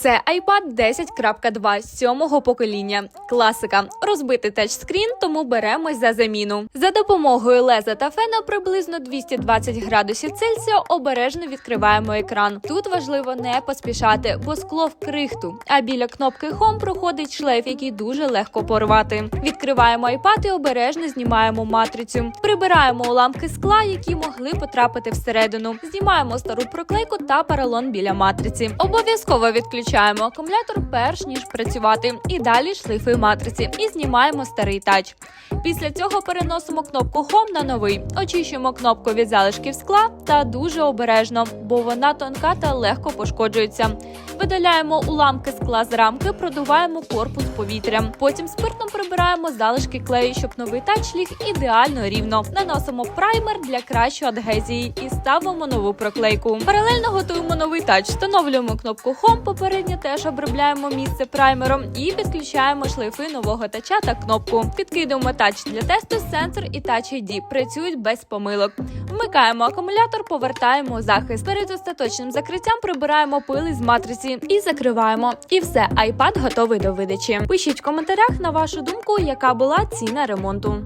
Це iPad 10.2 сьомого покоління. Класика. Розбитий тачскрін, тому беремось за заміну. За допомогою леза та фена приблизно 220 градусів Цельсія обережно відкриваємо екран. Тут важливо не поспішати, бо скло в крихту. А біля кнопки Home проходить шлейф, який дуже легко порвати. Відкриваємо iPad і обережно знімаємо матрицю. Прибираємо уламки скла, які могли потрапити всередину. Знімаємо стару проклейку та поролон біля матриці. Обов'язково відключаємо акумулятор перш ніж працювати. І далі шлейфи матриці і знімаємо старий тач. Після цього переносимо кнопку Home на новий, очищуємо кнопку від залишків скла та дуже обережно, бо вона тонка та легко пошкоджується. Видаляємо уламки скла з рамки, продуваємо корпус повітрям. Потім спиртом прибираємо залишки клею, щоб новий тач ліг ідеально рівно. Наносимо праймер для кращої адгезії і ставимо нову проклейку. Паралельно готуємо новий тач. Встановлюємо кнопку Home, попередньо теж обробляємо місце праймером і підключаємо шлейфи нового тача та кнопку. Підкидуємо тач для тесту, сенсор і Touch ID працюють без помилок. Вмикаємо акумулятор, повертаємо захист. Перед остаточним закриттям прибираємо пили з матриці і закриваємо. І все, iPad готовий до видачі. Пишіть в коментарях на вашу думку, яка була ціна ремонту.